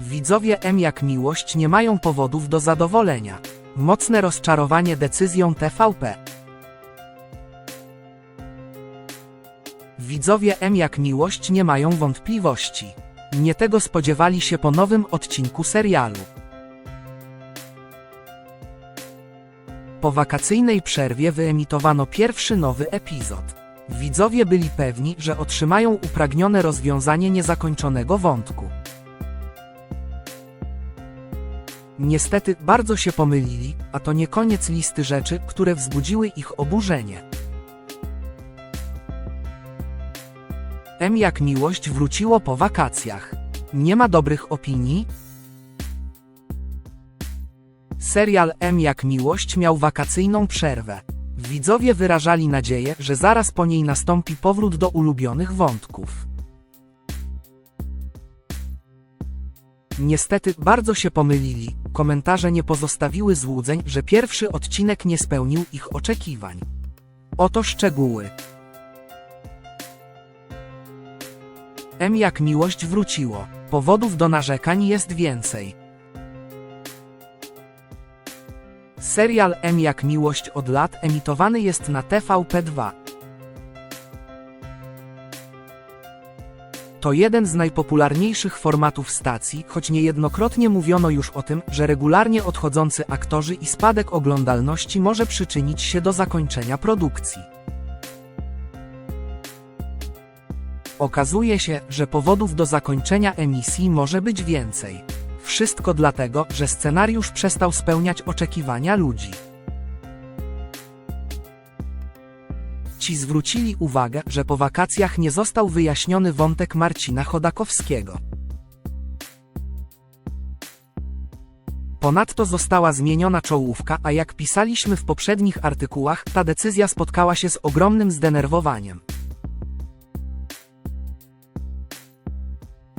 Widzowie M jak miłość nie mają powodów do zadowolenia. Mocne rozczarowanie decyzją TVP. Widzowie M jak miłość nie mają wątpliwości. Nie tego spodziewali się po nowym odcinku serialu. Po wakacyjnej przerwie wyemitowano pierwszy nowy epizod. Widzowie byli pewni, że otrzymają upragnione rozwiązanie niezakończonego wątku. Niestety bardzo się pomylili, a to nie koniec listy rzeczy, które wzbudziły ich oburzenie. M jak miłość wróciło po wakacjach. Nie ma dobrych opinii? Serial M jak miłość miał wakacyjną przerwę. Widzowie wyrażali nadzieję, że zaraz po niej nastąpi powrót do ulubionych wątków. Niestety bardzo się pomylili, komentarze nie pozostawiły złudzeń, że pierwszy odcinek nie spełnił ich oczekiwań. Oto szczegóły. M jak miłość wróciło. Powodów do narzekań jest więcej. Serial M jak miłość od lat emitowany jest na TVP2. To jeden z najpopularniejszych formatów stacji, choć niejednokrotnie mówiono już o tym, że regularnie odchodzący aktorzy i spadek oglądalności może przyczynić się do zakończenia produkcji. Okazuje się, że powodów do zakończenia emisji może być więcej. Wszystko dlatego, że scenariusz przestał spełniać oczekiwania ludzi. Ci zwrócili uwagę, że po wakacjach nie został wyjaśniony wątek Marcina Chodakowskiego. Ponadto została zmieniona czołówka, a jak pisaliśmy w poprzednich artykułach, ta decyzja spotkała się z ogromnym zdenerwowaniem.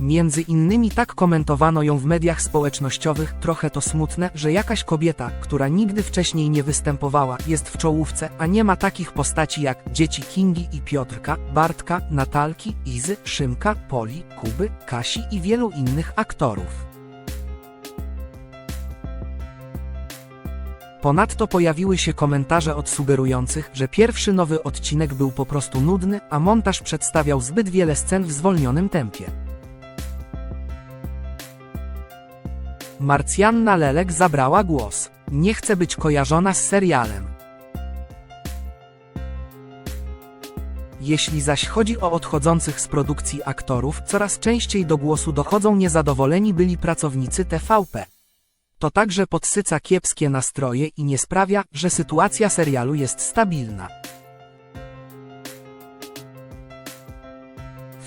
Między innymi tak komentowano ją w mediach społecznościowych, trochę to smutne, że jakaś kobieta, która nigdy wcześniej nie występowała, jest w czołówce, a nie ma takich postaci jak dzieci Kingi i Piotrka, Bartka, Natalki, Izy, Szymka, Poli, Kuby, Kasi i wielu innych aktorów. Ponadto pojawiły się komentarze od sugerujących, że pierwszy nowy odcinek był po prostu nudny, a montaż przedstawiał zbyt wiele scen w zwolnionym tempie. Marcjanna Lelek zabrała głos. Nie chce być kojarzona z serialem. Jeśli zaś chodzi o odchodzących z produkcji aktorów, coraz częściej do głosu dochodzą niezadowoleni byli pracownicy TVP. To także podsyca kiepskie nastroje i nie sprawia, że sytuacja serialu jest stabilna.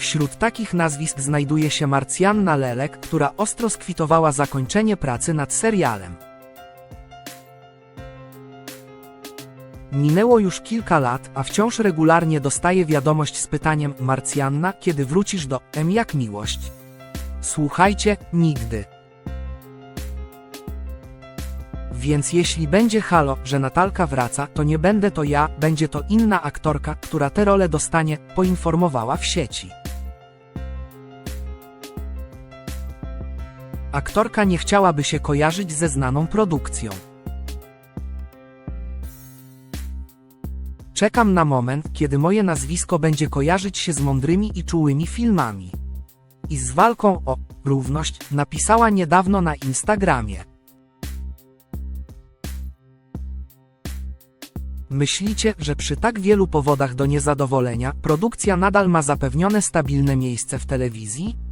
Wśród takich nazwisk znajduje się Marcjanna Lelek, która ostro skwitowała zakończenie pracy nad serialem. Minęło już kilka lat, a wciąż regularnie dostaję wiadomość z pytaniem Marcjanna, kiedy wrócisz do M jak miłość. Słuchajcie, nigdy. Więc jeśli będzie halo, że Natalka wraca, to nie będę to ja, będzie to inna aktorka, która tę rolę dostanie, poinformowała w sieci. Aktorka nie chciałaby się kojarzyć ze znaną produkcją. Czekam na moment, kiedy moje nazwisko będzie kojarzyć się z mądrymi i czułymi filmami. I z walką o równość napisała niedawno na Instagramie. Myślicie, że przy tak wielu powodach do niezadowolenia produkcja nadal ma zapewnione stabilne miejsce w telewizji?